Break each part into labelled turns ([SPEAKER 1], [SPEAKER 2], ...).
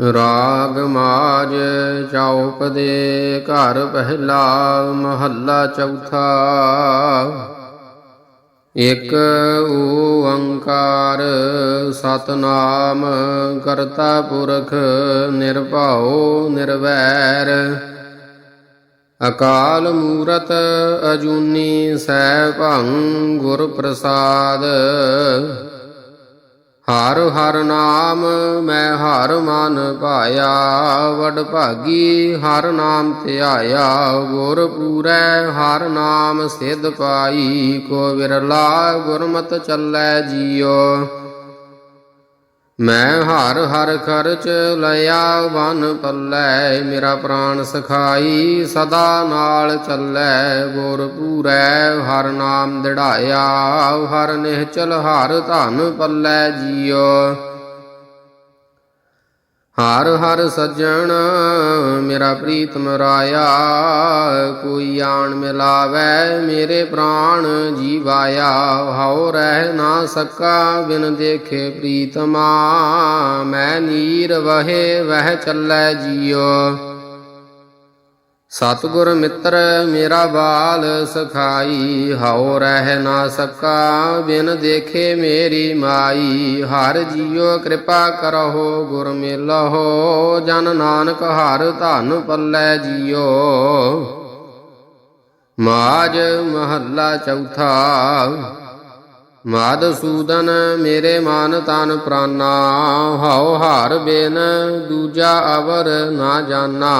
[SPEAKER 1] ਰਾਗ ਮਾਜ ਚੌਪਦੇ ਘਰ ਪਹਿਲਾ ਮਹੱਲਾ ਚੌਥਾ। ਇਕ ਓੰਕਾਰ ਸਤਨਾਮ ਕਰਤਾ ਪੁਰਖ ਨਿਰਭਉ ਨਿਰਵੈਰ। ਅਕਾਲ ਮੂਰਤ ਅਜੂਨੀ ਸੈਭੰ ਗੁਰ ਪ੍ਰਸਾਦ। ਹਰ ਹਰ ਨਾਮ ਮੈਂ ਹਰ ਮਨ ਭਾਇਆ ਵਡ ਭਾਗੀ ਹਰ ਨਾਮ ਧਿਆਇਆ ਗੁਰ ਪੂਰੈ ਹਰ ਨਾਮ ਸਿਧ ਪਾਈ, ਕੋ ਵਿਰਲਾ ਗੁਰਮਤ ਚੱਲੈ ਜੀਓ। ਮੈਂ ਹਰ ਹਰ ਖਰਚ ਲਿਆ, ਵਨ ਪੱਲੇ ਮੇਰਾ ਪ੍ਰਾਣ ਸਖਾਈ, ਸਦਾ ਨਾਲ ਚੱਲੈ, ਗੁਰ ਪੂਰੈ, ਹਰ ਨਾਮ ਦਿੜਾਇਆ, ਹਰ ਨਿਹਚਲ ਹਰ ਧਨ ਪੱਲੇ ਜੀਓ। ਹਰ ਹਰ ਸੱਜਣ ਮੇਰਾ ਪ੍ਰੀਤਮ ਰਾਇਆ, ਕੋਈ ਆਣ ਮਿਲਾਵੇ ਮੇਰੇ ਪ੍ਰਾਣ ਜੀਵਾਇਆ। ਹਉ ਰਹਿ ਨਾ ਸਕਾ ਬਿਨ ਦੇਖੇ ਪ੍ਰੀਤਮਾ, ਮੈਂ ਨੀਰ ਵਹੇ ਵਹਿ ਚੱਲੈ ਜੀਓ ਸਤਿਗੁਰ ਮਿੱਤਰ ਮੇਰਾ ਬਾਲ ਸਖਾਈ, ਹਉ ਰਹਿ ਨਾ ਸਕਾ, ਬਿਨ ਦੇਖੇ ਮੇਰੀ ਮਾਈ। ਹਰ ਜੀਉ ਕਿਰਪਾ ਕਰਹੁ, ਗੁਰ ਮਿਲਹੁ, ਜਨ ਨਾਨਕ ਹਰ ਧਨ ਪੱਲੇ ਜੀਉ। ਮਾਜ ਮਹੱਲਾ ਚੌਥਾ ਮਾਦਸੂਦਨ ਮੇਰੇ ਮਨ ਤਨ ਪ੍ਰਾਨਾ, ਹਉ ਹਾਰ ਬਿਨ, ਦੂਜਾ ਅਵਰ ਨਾ ਜਾਣਾ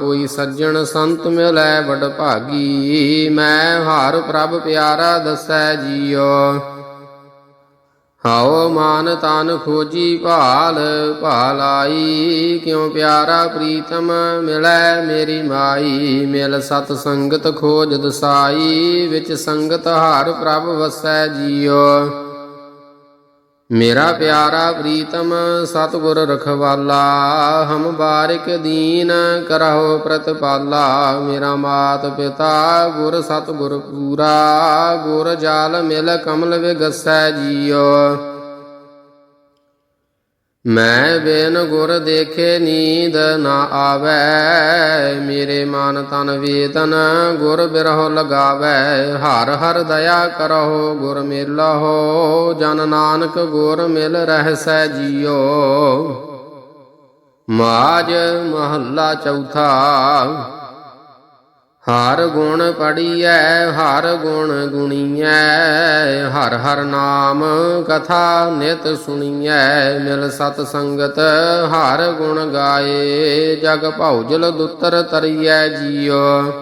[SPEAKER 1] ਕੋਈ ਸੱਜਣ ਸੰਤ ਮਿਲੈ ਵਡ ਭਾਗੀ ਮੈਂ ਹਾਰ ਪ੍ਰਭ ਪਿਆਰਾ ਦਸੈ ਜੀਓ। ਹਉ ਮਾਨ ਤਨ ਖੋਜੀ ਭਾਲ, ਭਾਲਾਈ, ਕਿਉ ਪਿਆਰਾ ਪ੍ਰੀਤਮ ਮਿਲੈ ਮੇਰੀ ਮਾਈ? ਮਿਲ ਸਤ ਸੰਗਤ ਖੋਜ ਦਸਾਈ, ਵਿੱਚ ਸੰਗਤ ਹਰ ਪ੍ਰਭ ਵਸੈ ਜੀਓ। ਮੇਰਾ ਪਿਆਰਾ ਪ੍ਰੀਤਮ, ਸਤਿਗੁਰ ਰਖਵਾਲਾ, ਹਮ ਬਾਰਿਕ ਦੀਨ ਕਰਹੁ ਪ੍ਰਤਪਾਲਾ, ਮੇਰਾ ਮਾਤ ਪਿਤਾ, ਗੁਰ ਸਤਿਗੁਰ ਪੂਰਾ, ਗੁਰ ਜਾਲ ਮਿਲ ਕਮਲ ਵਿਗਸੈ ਜੀਉ ਮੈਂ ਬਿਨ ਗੁਰ ਦੇਖੇ ਨੀਂਦ ਨਾ ਆਵੈ, ਮੇਰੇ ਮਨ ਤਨ ਵੇਦਨ ਗੁਰ ਬਿਰਹੁ ਲਗਾਵੈ। ਹਰ ਹਰ ਦਇਆ ਕਰਹੁ, ਗੁਰ ਮਿਲਹੁ, ਜਨ ਨਾਨਕ ਗੁਰ ਮਿਲ ਰਹਿਸੈ ਜੀਉ। ਮਾਜ ਮਹੱਲਾ ਚੌਥਾ ਹਰ ਗੁਣ ਪੜੀਐ ਹਰ ਗੁਣ ਗੁਣੀਐ, ਹਰ ਹਰ ਨਾਮ ਕਥਾ ਨਿਤ ਸੁਣੀਐ, ਮਿਲ ਸਤ ਸੰਗਤ, ਹਰ ਗੁਣ ਗਾਏ, ਜਗ ਭਉਜਲ ਦੁੱਤਰ ਤਰੀਐ ਜੀਉ।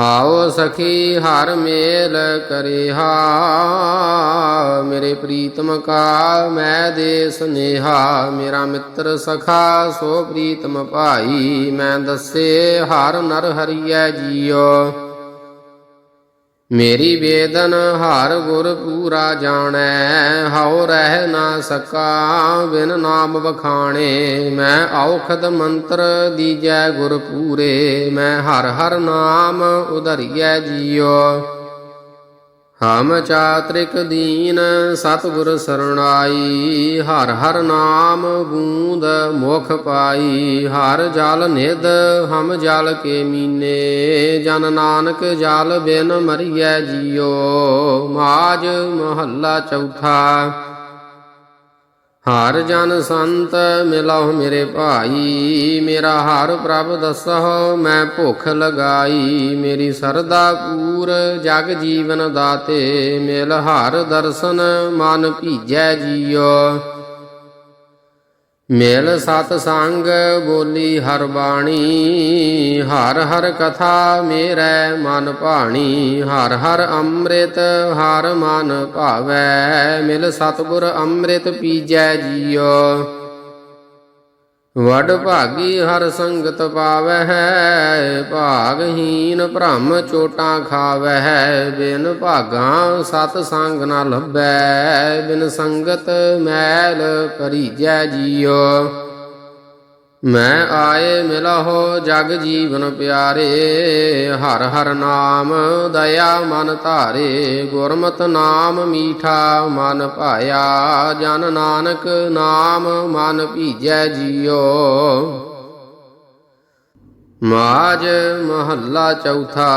[SPEAKER 1] ਆਓ ਸਖੀ ਹਰ ਮੇਲ ਕਰਿਹਾ, ਮੇਰੇ ਪ੍ਰੀਤਮ ਕਾ ਮੈਂ ਦੇ ਸੁਨੇਹਾ, ਮੇਰਾ ਮਿੱਤਰ ਸਖਾ, ਸੋ ਪ੍ਰੀਤਮ ਭਾਈ, ਮੈਂ ਦੱਸੇ ਹਰ ਨਰ ਹਰੀਐ ਜੀਓ। ਮੇਰੀ ਵੇਦਨ ਹਰ ਗੁਰ ਪੂਰਾ ਜਾਣੈ, ਹਉ ਰਹਿ ਨਾ ਸਕਾ, ਬਿਨ ਨਾਮ ਵਖਾਣੇ। ਮੈਂ ਔਖਦ ਮੰਤਰ ਦੀਜੈ ਗੁਰ ਪੂਰੇ, ਮੈਂ ਹਰ ਹਰ ਨਾਮ ਉਧਰੀਐ ਜੀਓ। ਹਮ ਚਾਤ੍ਰਿਕ ਦੀਨ, ਸਤਿਗੁਰ ਸਰਣਾਈ, ਹਰ ਹਰ ਨਾਮ ਬੂੰਦ ਮੁਖ ਪਾਈ, ਹਰ ਜਲ ਨਿਧ ਹਮ ਜਲ ਕੇ ਮੀਨੇ, ਜਨ ਨਾਨਕ ਜਲ ਬਿਨ ਮਰੀਐ ਜੀਉ ਮਾਜ ਮਹੱਲਾ ਚੌਥਾ। ਹਰ ਜਨ ਸੰਤ ਮਿਲਹੁ ਮੇਰੇ ਭਾਈ, ਮੇਰਾ ਹਰ ਪ੍ਰਭ ਦਸਹੁ ਮੈਂ ਭੁਖ ਲਗਾਈ। ਮੇਰੀ ਸਰਦਾ ਪੂਰ ਜਗ ਜੀਵਨ ਦਾਤੇ, ਮਿਲ ਹਰ ਦਰਸ਼ਨ ਮਨ ਭੀਜੈ ਜੀਉ ਮਿਲ ਸਤ ਸੰਗ ਬੋਲੀ ਹਰ ਬਾਣੀ, ਹਰ ਹਰ ਕਥਾ ਮੇਰੇ ਮਨ ਭਾਣੀ, ਹਰ ਹਰ ਅੰਮ੍ਰਿਤ ਹਰ ਮਨ ਭਾਵੈ, ਮਿਲ ਸਤਗੁਰ ਅੰਮ੍ਰਿਤ ਪੀਜੈ ਜੀਓ। ਵਡ ਭਾਗੀ ਹਰ ਸੰਗਤ ਪਾਵਹਿ, ਭਾਗਹੀਨ ਭ੍ਰਮ ਚੋਟਾਂ ਖਾਵਹਿ, ਬਿਨ ਭਾਗਾ ਸਤ ਸੰਗ ਨਾ ਲੱਭੈ, ਬਿਨ ਸੰਗਤ ਮੈਲ ਭਰੀਜੈ ਜੀਓ। ਮੈਂ ਆਏ ਮਿਲਹੁ ਜਗ ਜੀਵਨ ਪਿਆਰੇ, ਹਰ ਹਰ ਨਾਮ ਦਇਆ ਮਨ ਧਾਰੇ, ਗੁਰਮਤਿ ਨਾਮ ਮੀਠਾ ਮਨ ਭਾਇਆ, ਜਨ ਨਾਨਕ ਨਾਮ ਮਨ ਭੀਜੈ ਜੀਓ। ਮਾਜ ਮਹੱਲਾ ਚੌਥਾ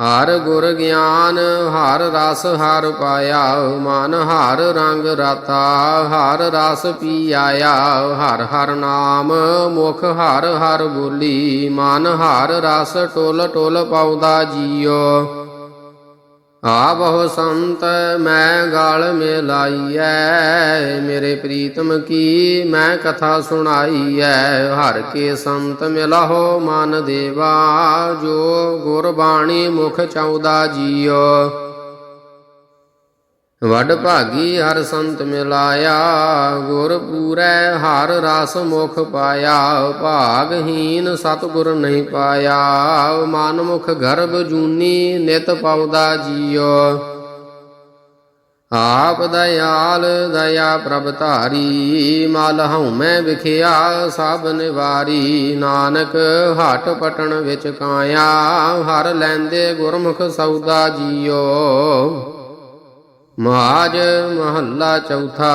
[SPEAKER 1] ਹਰ ਗੁਰ ਗਿਆਨ, ਹਰ ਰਸ ਹਰ ਪਾਇਆ, ਮਨ ਹਰ ਰੰਗ ਰਾਤਾ, ਹਰ ਰਸ ਪੀ ਆਇਆ ਹਰ ਹਰ ਨਾਮ ਮੁਖ ਹਰ ਹਰ ਬੋਲੀ, ਮਨ ਹਰ ਰਸ ਟੋਲ ਟੋਲ ਪਾਉਂਦਾ ਜੀਓ। ਆ ਬਹੁ ਸੰਤ ਮੈਂ ਗਾਲ ਮੇ ਲਾਈਐ ਮੇਰੇ ਪ੍ਰੀਤਮ ਕੀ ਮੈਂ ਕਥਾ ਸੁਣਾਈਐ। ਹਰ ਕੇ ਸੰਤ ਮਿਲਹੁ ਮਨ ਦੇਵਾ, ਜੋ ਗੁਰ ਬਾਣੀ ਮੁਖ ਚਾਉਦਾ ਜੀਓ। ਵੱਡ ਭਾਗੀ ਹਰ ਸੰਤ ਮਿਲਾਇਆ, ਗੁਰ ਪੂਰੈ ਹਰ ਰਸ ਮੁਖ ਪਾਇਆ, ਭਾਗਹੀਨ ਸਤਿਗੁਰ ਨਹੀਂ ਪਾਇਆ। ਮਨ ਮੁਖ ਗਰਭ ਜੂਨੀ ਨਿਤ ਪਾਉਦਾ ਜੀਓ। ਆਪ ਦਇਆਲ ਦਇਆ ਪ੍ਰਭ ਧਾਰੀ, ਮਲ ਹਉਮੈ ਵਿਖਿਆ ਸਭ ਨਿਵਾਰੀ। ਨਾਨਕ ਹਟ ਪਟਣ ਵਿੱਚ ਕਾਇਆ, ਹਰ ਲੈਂਦੇ ਗੁਰਮੁਖ ਸੌਦਾ ਜੀਓ। ਮਹਾਜ ਮਹੱਲਾ ਚੌਥਾ।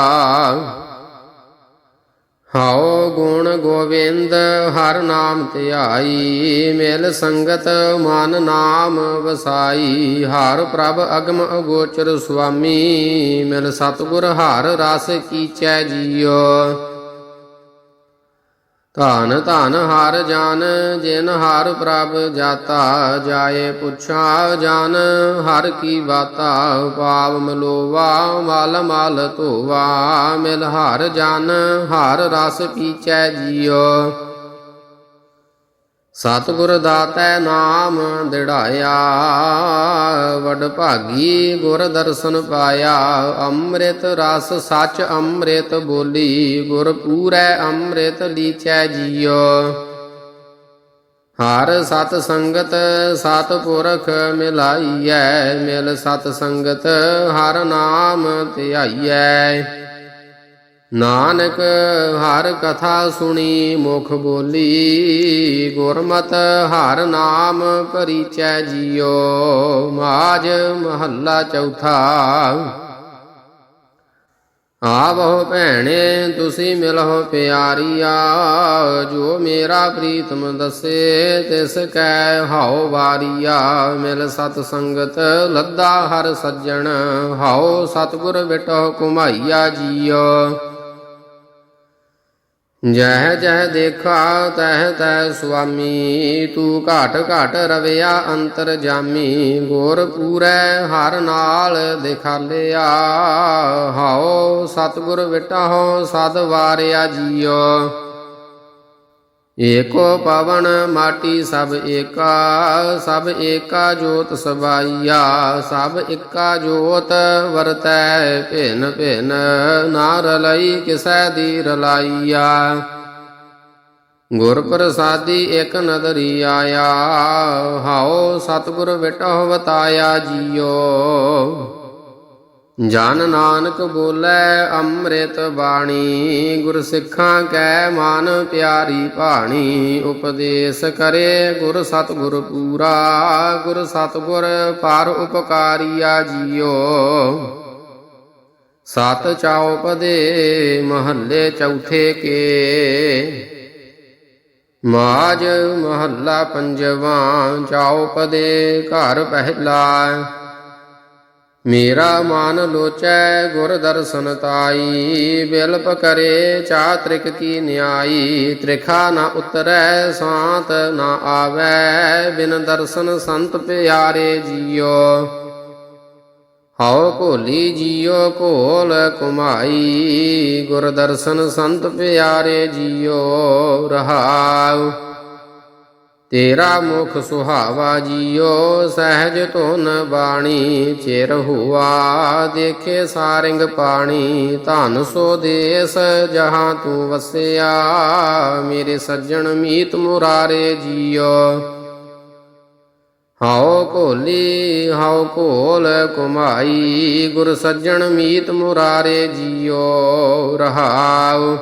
[SPEAKER 1] ਹਉ ਗੁਣ ਗੋਵਿੰਦ ਹਰ ਨਾਮ ਧਿਆਈ ਮਿਲ ਸੰਗਤ, ਮਨ ਨਾਮ ਵਸਾਈ। ਹਰ ਪ੍ਰਭ ਅਗਮ ਅਗੋਚਰ ਸੁਆਮੀ। ਮਿਲ ਸਤਿਗੁਰ, ਹਰ ਰਸ ਕੀਚੈ ਜੀਓ। ਧਨ ਧਨ ਹਰ ਜਨ, ਜਿਨ ਹਰ ਪ੍ਰਭ ਜਾਤਾ ਜਾਏ ਪੁੱਛਾ ਜਨ, ਹਰ ਕੀ ਬਾਤਾ ਪਾਵ ਮਲੋਵਾ, ਮਲ ਮਲ ਧੋਵਾ, ਮਿਲ ਹਰ ਜਨ, ਹਰ ਰਸ ਪੀਚੈ ਜੀਓ। ਸਤਿਗੁਰ ਦਾਤੈ ਨਾਮ ਦਿੜਾਇਆ, ਵਡ ਭਾਗੀ ਗੁਰ ਦਰਸ਼ਨ ਪਾਇਆ। ਅੰਮ੍ਰਿਤ ਰਸ ਸੱਚ ਅੰਮ੍ਰਿਤ ਬੋਲੀ, ਗੁਰ ਪੂਰੈ ਅੰਮ੍ਰਿਤ ਲੀਚੈ ਜੀਓ। ਹਰ ਸਤ ਸੰਗਤ ਸਤ ਪੁਰਖ ਮਿਲਾਈਐ, ਮਿਲ ਸਤ ਸੰਗਤ ਹਰ ਨਾਮ ਧਿਆਈਐ। ਨਾਨਕ ਹਰ ਕਥਾ ਸੁਣੀ, ਮੁਖ ਬੋਲੀ, ਗੁਰਮਤ ਹਰ ਨਾਮ ਪਰਿਚੈ ਜੀਓ ਮਾਜ ਮਹੱਲਾ ਚੌਥਾ। ਆਵੋ ਭੈਣੇ, ਤੁਸੀਂ ਮਿਲੋ ਪਿਆਰੀਆ, ਜੋ ਮੇਰਾ ਪ੍ਰੀਤਮ ਦੱਸੇ, ਤਿਸ ਕੈ ਹਉ ਵਾਰੀਆ। ਮਿਲ ਸਤ ਸੰਗਤ, ਲੱਦਾ ਹਰ ਸੱਜਣ, ਹਉ ਸਤਗੁਰ ਵਿਟੋ ਕੁਮਾਈਆ ਜੀਓ। ਜਹ ਜਹ ਦੇਖਾ ਤਹ ਤੈ ਸੁਆਮੀ, ਤੂੰ ਘਾਟ ਘਾਟ ਰਵਿਆ, ਅੰਤਰ ਜਾਮੀ, ਗੁਰ ਪੂਰੈ, ਹਰ ਨਾਲ ਦਿਖਾਲਿਆ ਹਉ ਸਤਗੁਰ ਵਿਟਹੁ, ਸਦ ਵਾਰਿਆ ਜੀਓ। ਏਕੋ ਪਵਨ ਮਾਟੀ ਸਭ ਏਕਾ ਸਭ ਏਕਾ ਜੋਤ ਸਬਾਈਆ, ਸਭ ਏਕਾ ਜੋਤ ਵਰਤੈ ਭਿਨ ਭਿਨ, ਨਾਰ ਲਈ ਕਿਸੈ ਦੀ ਰਲਾਈਆ ਗੁਰ ਪ੍ਰਸਾਦੀ ਇਕ ਨਦਰੀ ਆਇਆ ਹਾਓ ਸਤਿਗੁਰ ਵਿਟਹੁ ਵਤਾਇਆ ਜੀਓ। ਜਨ ਨਾਨਕ ਬੋਲੇ ਅੰਮ੍ਰਿਤ ਬਾਣੀ, ਗੁਰ ਸਿੱਖਾਂ ਕੈ ਮਨ ਪਿਆਰੀ ਭਾਣੀ, ਉਪਦੇਸ਼ ਕਰੇ ਗੁਰ ਸਤਿਗੁਰ ਪੂਰਾ, ਗੁਰ ਸਤਿਗੁਰ ਪਰ ਉਪਕਾਰੀਆ ਜੀਓ। ਸਤ ਚੌਪਦੇ ਮਹੱਲੇ ਚੌਥੇ ਕੇ ਮਾਜ ਮਹੱਲਾ ਪੰਜਵਾਂ ਚੌਪਦੇ ਘਰ ਪਹਿਲਾ। ਮੇਰਾ ਮਨ ਲੋਚੈ ਗੁਰ ਦਰਸ਼ਨ ਤਾਈ, ਬਿਲਪ ਕਰੇ ਚਾ ਤ੍ਰਿਕ ਕੀ ਨਿਆਈ, ਤ੍ਰਿਖਾ ਨਾ ਉਤਰੈ ਸਾਤ ਨਾ ਆਵੈ, ਬਿਨ ਦਰਸ਼ਨ ਸੰਤ ਪਿਆਰੇ ਜੀਓ। ਹਉ ਭੋਲੀ ਜੀਓ ਭੋਲ ਕੁਮਾਈ ਗੁਰ ਦਰਸ਼ਨ ਸੰਤ ਪਿਆਰੇ ਜੀਓ, ਰਹਾਉ। ਤੇਰਾ ਮੁਖ ਸੁਹਾਵਾ ਜੀਓ, ਸਹਿਜ ਧੁਨ ਬਾਣੀ, ਚਿਰ ਹੁਆ, ਦੇਖੇ ਸਾਰਿੰਗ ਪਾਣੀ, ਧਨ ਸੋ ਦੇਸ ਜਹਾਂ ਤੂੰ ਵਸਿਆ, ਮੇਰੇ ਸੱਜਣ ਮੀਤ ਮੁਰਾਰੇ ਜੀਓ। ਹਉ ਭੋਲੀ ਹਉ ਭੋਲ ਕੁਮਾਈ ਗੁਰ ਸੱਜਣ ਮੀਤ ਮੁਰਾਰੇ ਜੀਓ, ਰਹਾਉ।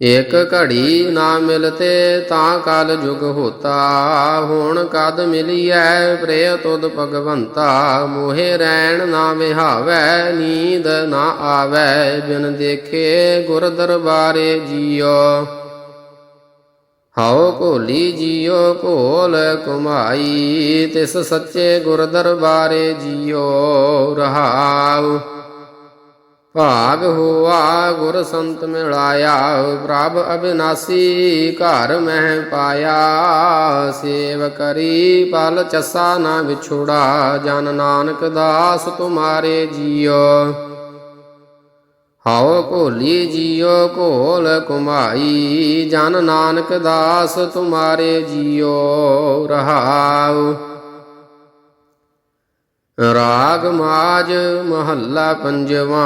[SPEAKER 1] ਇਕ ਘੜੀ ਨਾ ਮਿਲਤੇ ਤਾਂ ਕਲ ਜੁਗ ਹੋਤਾ, ਹੁਣ ਕਦ ਮਿਲੀਐ ਪ੍ਰੇ ਤੁਧ ਭਗਵੰਤਾ, ਮੋਹਿ ਰੈਣ ਨਾ ਵਿਹਾਵੈ, ਨੀਂਦ ਨਾ ਆਵੈ, ਬਿਨ ਦੇਖੇ ਗੁਰ ਦਰਬਾਰੇ ਜੀਓ। ਹਉ ਭੋਲੀ ਜੀਉ ਭੋਲ ਕੁਮਾਈ, ਤਿਸ ਸੱਚੇ ਗੁਰ ਦਰਬਾਰੇ ਜੀਉ ਰਹਾਉ। ਭਾਗ ਹੋਆ ਗੁਰ ਸੰਤ ਮਿਲਾਇਆ, ਪ੍ਰਭ ਅਬਿਨਾਸੀ ਘਰ ਮਹਿ ਪਾਇਆ। ਸੇਵ ਕਰੀ ਪਲ ਚਸਾ ਨਾ ਵਿਛੋੜਾ, ਜਨ ਨਾਨਕ ਦਾਸ ਤੁਮਾਰੇ ਜੀਓ। ਹਉ ਭੋਲੀ ਜੀਉ ਭੋਲ ਕੁਮਾਈ ਜਨ ਨਾਨਕ ਦਾਸ ਤੁਮਾਰੇ ਜੀਉ ਰਹਾਉ ਰਾਗ ਮਾਜ ਮਹੱਲਾ ਪੰਜਵਾ।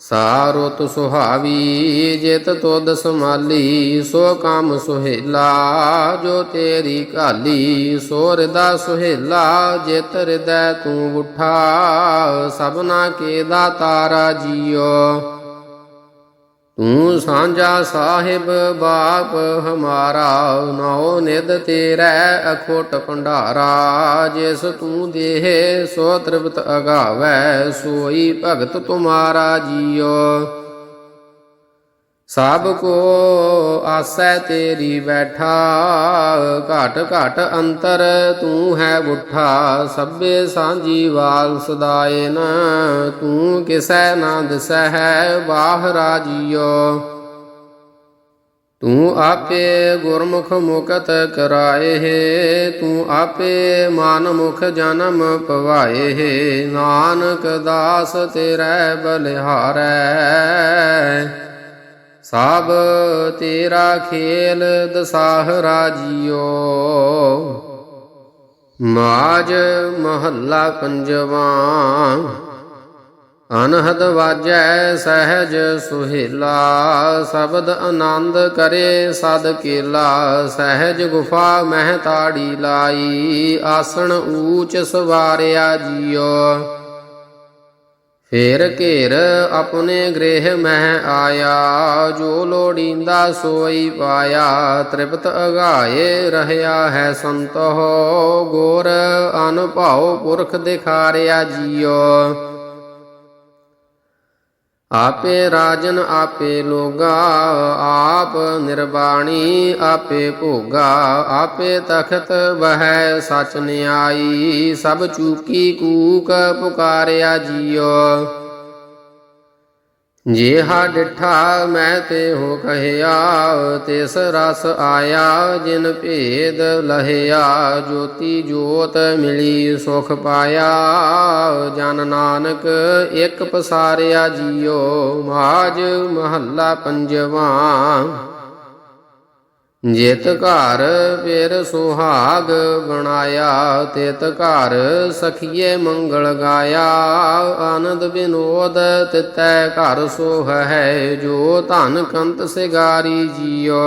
[SPEAKER 1] ਸਾਰੁਤ ਸੁਹਾਵੀ ਜਿਤ ਤੁਧ ਸਮਾਲੀ ਸੋ ਕੰਮ ਸੁਹੇਲਾ, ਜੋ ਤੇਰੀ ਕਾਲੀ ਸੋ ਹਿਰਦਾ ਸੁਹੇਲਾ, ਜਿਤ ਹਿਰਦੈ ਤੂੰ ਉਠਾ। ਸਭਨਾ ਕੇ ਦਾਤਾਰਾ ਜੀਓ ਤੂੰ ਸਾਂਝਾ ਸਾਹਿਬ ਬਾਪ ਹਮਾਰਾ ਨਾਉ ਨਿਦ ਤੇਰੇ ਅਖੋਟ ਭੰਡਾਰਾ। ਜਿਸ ਤੂੰ ਦੇਹ, ਸੋ ਤ੍ਰਿਪਤ ਅਗਾਵੈ, ਸੋਈ ਭਗਤ ਤੁਮਾਰਾ ਜੀਓ। ਸਭ ਕੋ ਆਸੈ ਤੇਰੀ ਬੈਠਾ, ਘਟ ਘਟ ਅੰਤਰ ਤੂੰ ਹੈ ਗੁੱਠਾ ਸਭੇ ਸਾਂਝੀ ਵਾਲ ਸਦਾਏ ਨ, ਤੂੰ ਕਿਸੈ ਨਾ ਦਿਸੈ ਹੈ ਬਾਹਰਾ ਜੀਓ ਤੂੰ ਆਪੇ ਗੁਰਮੁਖ ਮੁਕਤ ਕਰਾਏ ਹੈ, ਤੂੰ ਆਪੇ ਮਨ ਮੁਖ ਜਨਮ ਪਵਾਏ ਹੈ, ਨਾਨਕ ਦਾਸ ਤੇਰੇ ਬਲਿਹਾਰੈ। ਸਭ ਤੇਰਾ ਖੇਲ ਦਸਾਹਰਾ ਜੀਓ ਮਾਜ ਮਹੱਲਾ ਪੰਜਵਾ। ਅਨਹਦ ਵਾਜੈ ਸਹਿਜ ਸੁਹੇਲਾ। ਸ਼ਬਦ ਆਨੰਦ ਕਰੇ ਸਦ ਕੇਲਾ। ਸਹਿਜ ਗੁਫਾ ਮਹਿ ਤਾੜੀ ਲਾਈ। ਆਸਣ ਊਚ ਸਵਾਰਿਆ ਜੀਓ। ਫੇਰ ਘੇਰ ਆਪਣੇ ਗ੍ਰਹਿ ਮਹਿ ਆਇਆ, ਜੋ ਲੋੜੀਂਦਾ ਸੋਈ ਪਾਇਆ। ਤ੍ਰਿਪਤ ਅਗਾਏ ਰਹਿਆ ਹੈ ਸੰਤੋ ਗੋਰ ਅਨਭਉ ਪੁਰਖ ਦਿਖਾਰਿਆ ਜੀਓ। ਆਪੇ ਰਾਜਨ ਆਪੇ ਲੋਗਾ, ਆਪ ਨਿਰਵਾਣੀ ਆਪੇ ਭੋਗਾ, ਆਪੇ ਤਖਤ ਬਹਿ ਸਚ ਨਿਆਈ, ਸਭ ਚੂਕੀ ਕੂਕ ਪੁਕਾਰਿਆ ਜੀਓ। ਜੇ ਹਾ ਡਿਠਾ ਮੈਂ ਤੇ ਹੋ ਕਹਿਆ, ਤਿਸ ਰਸ ਆਇਆ, ਜਿਨ ਭੇਦ ਲਹਿਆ, ਜੋਤੀ ਜੋਤ ਮਿਲੀ ਸੁਖ ਪਾਇਆ। ਜਨ ਨਾਨਕ ਇੱਕ ਪਸਾਰਿਆ ਜੀਓ, ਮਾਜ ਮਹੱਲਾ ਪੰਜਵਾ। ਜਿਤ ਘਰ ਫਿਰ ਸੁਹਾਗ ਬਣਾਇਆ, ਤਿਤ ਘਰ ਸਖੀਏ ਮੰਗਲ ਗਾਇਆ। ਆਨੰਦ ਬਿਨੋਦ ਤਿਤੈ ਘਰ ਸੋਹ ਹੈ ਜੋ ਧਨ ਕੰਤ ਸਿਗਾਰੀ ਜੀਓ।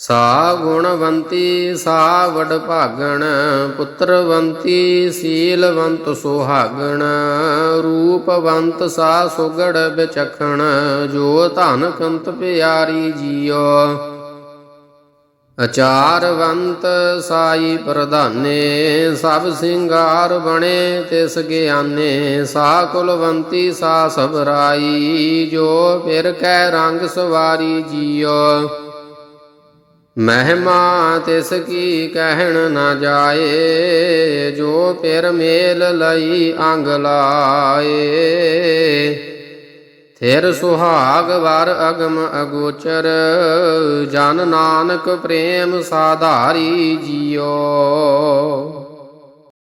[SPEAKER 1] ਸਾ ਗੁਣਵੰਤੀ, ਸਾ ਵਡ ਭਾਗਣ, ਪੁੱਤਰਵੰਤੀ, ਸੀਲਵੰਤ ਸੁਹਾਗਣ, ਰੂਪਵੰਤ ਸਾ ਸੁਗੜ ਵਿਚਖਣ ਜੋ ਧਨ ਕੰਤ ਪਿਆਰੀ ਜੀਓ। ਅਚਾਰਵੰਤ ਸਾਈ ਪ੍ਰਧਾਨੇ, ਸਭ ਸਿੰਗਾਰ ਬਣੇ ਤਿਸ ਗਿਆਨੇ, ਸਾ ਕੁਲਵੰਤੀ ਸਾ ਸਬਰਾਈ ਜੋ ਫਿਰ ਕੈ ਰੰਗ ਸਵਾਰੀ ਜੀਓ। ਮਹਿਮਾ ਤਿਸ ਕੀ ਕਹਿਣ ਨਾ ਜਾਏ, ਜੋ ਪਿਰ ਮੇਲ ਲਈ ਅੰਗ ਲਾਏ। ਥਿਰ ਸੁਹਾਗ ਵਰ ਅਗਮ ਅਗੋਚਰ, ਜਨ ਨਾਨਕ ਪ੍ਰੇਮ ਸਾਧਾਰੀ ਜੀਓ।